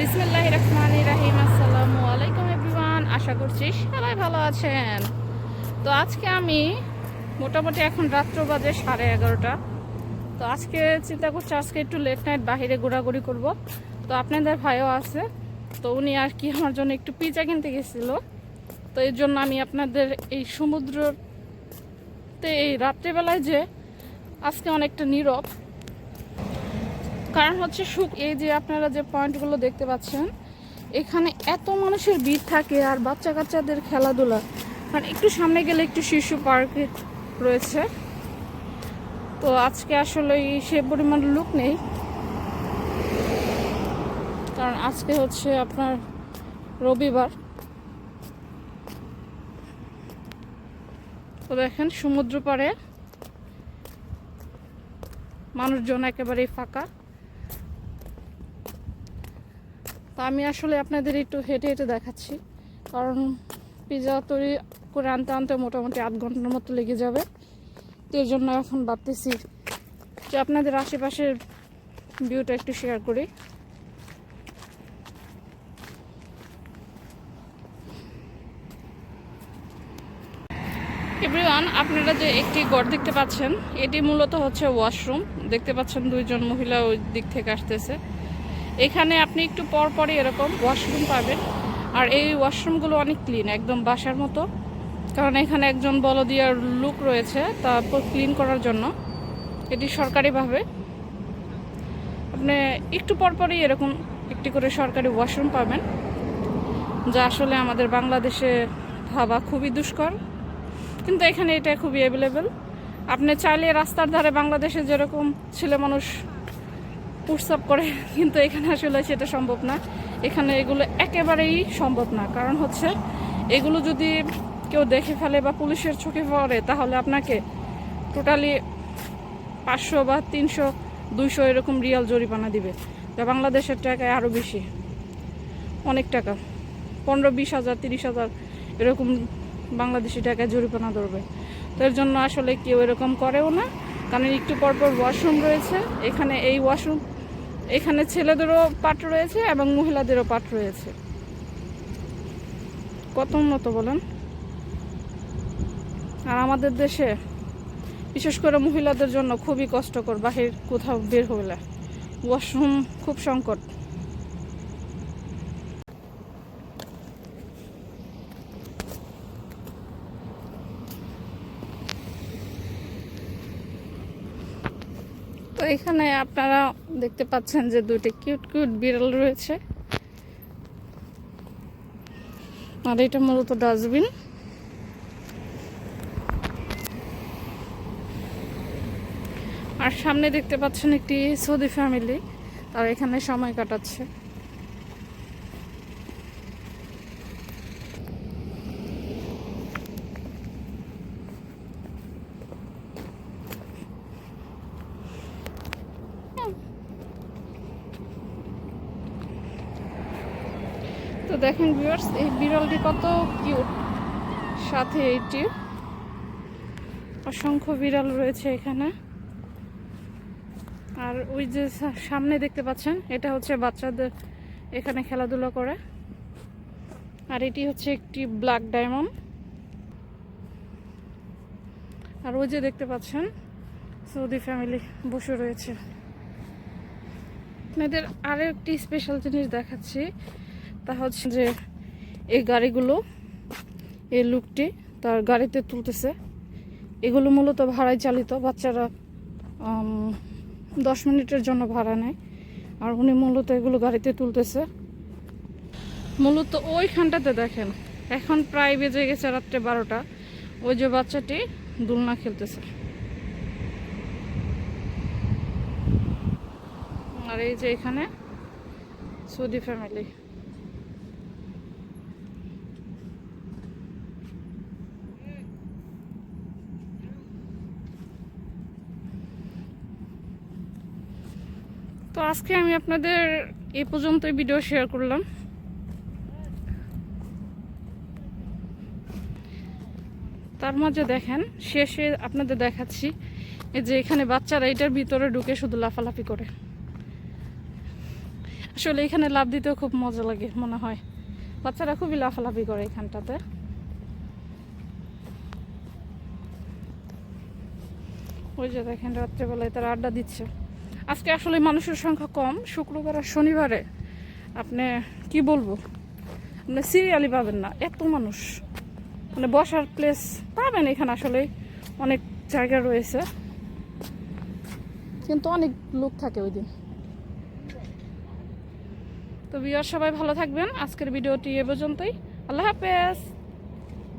বিসমিল্লাহ রহমান রাহিম, আসসালামু আলাইকুম এভরিওয়ান, আশা করছি সবাই ভালো আছেন। তো আজকে আমি মোটামুটি এখন রাত্র বাজে সাড়ে এগারোটা। তো আজকে চিন্তা করছি আজকে একটু লেট নাইট বাহিরে ঘোরাঘুরি করব। তো আপনাদের ভাইও আছে, তো উনি আর কি আমার জন্য একটু পিজা কিনতে গেছিল। তো এর জন্য আমি আপনাদের এই সমুদ্রতে এই রাত্রেবেলায় যে আজকে অনেকটা নীরব কারণ হচ্ছে সুখ, এই যে আপনারা যে পয়েন্টগুলো দেখতে পাচ্ছেন, এখানে এত মানুষের ভিড় থাকে আর বাচ্চা কাচ্চাদের খেলাধুলা। মানে একটু সামনে গেলে একটু শিশু পার্কে রয়েছে। তো আজকে আসলে সে পরিমাণ লুক নেই। কারণ আজকে হচ্ছে আপনার রবিবার। তো দেখেন সমুদ্র পাড়ে মানুষজন একেবারেই ফাঁকা। তো আমি আসলে আপনাদের একটু হেঁটে হেঁটে দেখাচ্ছি। কারণ পিৎজা তৈরি করে আনতে আনতে মোটামুটি আধ ঘণ্টার মতো লেগে যাবে। তো এর জন্য এখন ভাবতেছি যে আপনাদের আশেপাশের ভিউটা একটু শেয়ার করি। এভরিওয়ান আপনারা যে একটি ঘর দেখতে পাচ্ছেন, এটি মূলত হচ্ছে ওয়াশরুম দেখতে পাচ্ছেন দুইজন মহিলা ওই দিক থেকে আসতেছে। এখানে আপনি একটু পর পরই এরকম ওয়াশরুম পাবেন। আর এই ওয়াশরুমগুলো অনেক ক্লিন একদম বাসার মতো। কারণ এখানে একজন বলদিয়ার লুক রয়েছে তারপর ক্লিন করার জন্য। এটি সরকারিভাবে। আপনি একটু পর পরই এরকম একটি করে সরকারি ওয়াশরুম পাবেন, যা আসলে আমাদের বাংলাদেশে ভাবা খুবই দুষ্কর। কিন্তু এখানে এটা খুবই অ্যাভেলেবেল আপনি চাইলে রাস্তার ধারে বাংলাদেশে যেরকম ছেলে মানুষ পুটসাপ করে, কিন্তু এখানে আসলে সেটা সম্ভব না। এখানে এগুলো একেবারেই সম্ভব না। কারণ হচ্ছে, এগুলো যদি কেউ দেখে ফেলে বা পুলিশের চোখে পড়ে, তাহলে আপনাকে টোটালি পাঁচশো বা তিনশো, দুইশো এরকম রিয়াল জরিমানা দিবে। যা বাংলাদেশের টাকায় আরও বেশি। অনেক টাকা। পনেরো, বিশ হাজার, তিরিশ হাজার এরকম বাংলাদেশি টাকায় জরিমানা ধরবে। তো এর জন্য আসলে কেউ এরকম করেও না। কারণ একটু পরপর ওয়াশরুম রয়েছে। এখানে এই ওয়াশরুম এখানে ছেলেদেরও পাট রয়েছে এবং মহিলাদেরও পাট রয়েছে। কত উন্নত বলেন? আর আমাদের দেশে বিশেষ করে মহিলাদের জন্য খুবই কষ্টকর, বাহির কোথাও বের হলে ওয়াশরুম খুব সংকট। এখানে আপনারা দেখতে পাচ্ছেন যে দুইটি কিউট কিউট বিড়াল রয়েছে। আর এটা মূলত ডাস্টবিন। আর সামনে দেখতে পাচ্ছেন একটি সৌদি ফ্যামিলি তারা এখানে সময় কাটাচ্ছে। তো দেখেন ভিউয়ার্স এই বিড়ালটি কত কিউট সাথে এইটি। অসংখ্য বিড়াল রয়েছে এখানে। আর ওই যে সামনে দেখতে পাচ্ছেন, এটা হচ্ছে বাচ্চাদের এখানে খেলাধুলা করে। আর এটি হচ্ছে একটি ব্ল্যাক ডায়মন্ড। আর ওই যে দেখতে পাচ্ছেন, সৌদি ফ্যামিলি বসে রয়েছে। আপনাদের আরও একটি স্পেশাল জিনিস দেখাচ্ছি। তা হচ্ছে যে এই গাড়িগুলো, এই লুকটি তার গাড়িতে তুলতেছে। এগুলো মূলত ভাড়ায় চালিত, বাচ্চারা দশ মিনিটের জন্য ভাড়া নেয়। আর উনি মূলত এগুলো গাড়িতে তুলতেছে। মূলত ওইখানটাতে দেখেন, এখন প্রায় বেজে গেছে রাত্রে বারোটা। ওই যে বাচ্চাটি দোলনা খেলতেছে। আর এই যে এখানে সৌদি ফ্যামিলি। তো আজকে আমি আপনাদের এ পর্যন্তই ভিডিও শেয়ার করলাম। তার মাঝে দেখেন, শেষে আপনাদের দেখাচ্ছি যে এখানে বাচ্চারা এটার ভিতরে ঢুকে শুধু লাফালাফি করে। আসলে এখানে লাভ দিতেও খুব মজা লাগে, মনে হয়। বাচ্চারা খুবই লাফালাফি করে এখানটাতে। ওই যে দেখেন, রাত্রেবেলায় তারা আড্ডা দিচ্ছে। আজকে আসলে মানুষের সংখ্যা কম। শুক্রবার আর শনিবারে আপনি কি বলব? আপনি সিরিয়ালি পাবেন না। এত মানুষ। মানে বসার প্লেস পাবেন এখানে আসলে। অনেক জায়গা রয়েছে। কিন্তু অনেক লোক থাকে ওই দিন। তো বিয়ার সবাই ভালো থাকবেন। আজকের ভিডিওটি এ পর্যন্তই। আল্লাহ হাফেজ।